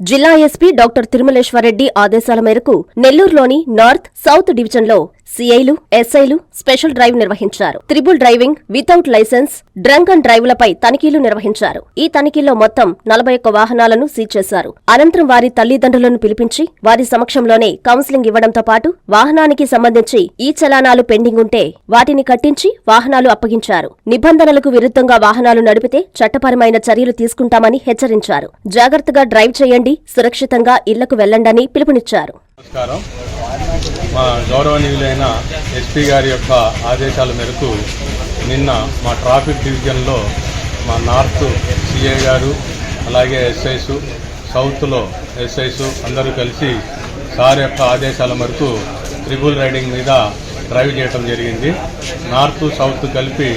జిల్లా SP doctor Thirumaleswara Reddy ఆదేశాల మేరకు నెల్లూరులోని నార్త్ సౌత్ డివిజన్లో సీఐలు ఎస్ఐలు స్పెషల్ డ్రైవ్ నిర్వహించారు. Triple driving without licence drunk and డ్రైవ్లపై తనిఖీలు నిర్వహించారు. ఈ తనిఖీల్లో మొత్తం నలభై ఒక్క వాహనాలను సీజ్ చేశారు. అనంతరం వారి తల్లిదండ్రులను పిలిపించి వారి సమక్షంలోనే కౌన్సిలింగ్ ఇవ్వడంతో పాటు వాహనానికి సంబంధించి ఈ చలానాలు పెండింగ్ ఉంటే వాటిని కట్టించి వాహనాలు అప్పగించారు. నిబంధనలకు విరుద్ధంగా వాహనాలు నడిపితే చట్టపరమైన చర్యలు తీసుకుంటామని హెచ్చరించారు. జాగ్రత్తగా డ్రైవ్ చేయండి సురక్షితంగా ఇళ్ళకు వెళ్ళండని పిలుపునిచ్చారు. నమస్కారం. మా గౌరవనీయులైన ఎస్పీ గారి యొక్క ఆదేశాల మేరకు నిన్న మా ట్రాఫిక్ డివిజన్లో మా నార్త్ సిఐ గారు అలాగే ఎస్ఐస్ సౌత్లో ఎస్ఐస్ అందరూ కలిసి సార్ యొక్క ఆదేశాల మేరకు ట్రిబుల్ రైడింగ్ మీద డ్రైవ్ చేయడం జరిగింది. నార్త్ సౌత్ కలిపి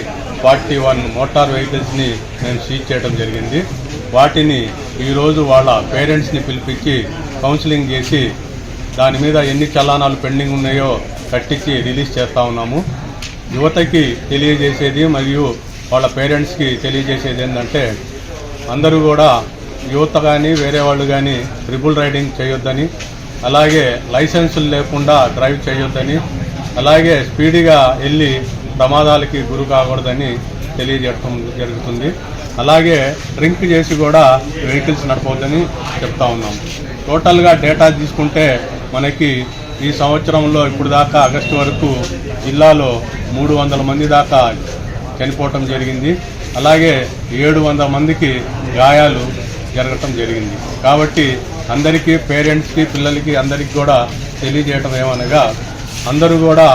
ఫార్టీ వన్ మోటార్ వెహికల్స్ని మేము సీజ్ చేయడం జరిగింది. వాటిని ఈరోజు వాళ్ళ పేరెంట్స్ని పిలిపించి కౌన్సిలింగ్ చేసి దాని మీద ఎన్ని చలానాలు పెండింగ్ ఉన్నాయో కట్టించి రిలీజ్ చేస్తూ ఉన్నాము. యువతకి తెలియజేసేది మరియు వాళ్ళ పేరెంట్స్కి తెలియజేసేది ఏంటంటే అందరూ కూడా యువత కానీ వేరే వాళ్ళు కానీ ట్రిపుల్ రైడింగ్ చేయొద్దని అలాగే లైసెన్సులు లేకుండా డ్రైవ్ చేయొద్దని అలాగే స్పీడ్గా వెళ్ళి ప్రమాదాలకి గురి కాకూడదని తెలియజేయడం జరుగుతుంది. అలాగే డ్రింక్ చేసి కూడా వెహికల్స్ నడపవద్దని చెప్తా ఉన్నాం టోటల్గా డేటా తీసుకుంటే మనకి ఈ సంవత్సరంలో ఇప్పుడు దాకా ఆగస్టు వరకు జిల్లాలో మూడు వందల మంది దాకా చనిపోవటం జరిగింది. అలాగే ఏడు వందల మందికి గాయాలు జరగటం జరిగింది. కాబట్టి అందరికీ పేరెంట్స్కి పిల్లలకి అందరికీ కూడా తెలియజేయటం ఏమనగా అందరూ కూడా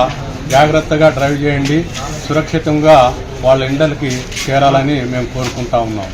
జాగ్రత్తగా డ్రైవ్ చేయండి. సురక్షితంగా వాళ్ళ ఇండలకి చేరాలని మేము కోరుకుంటా ఉన్నాం.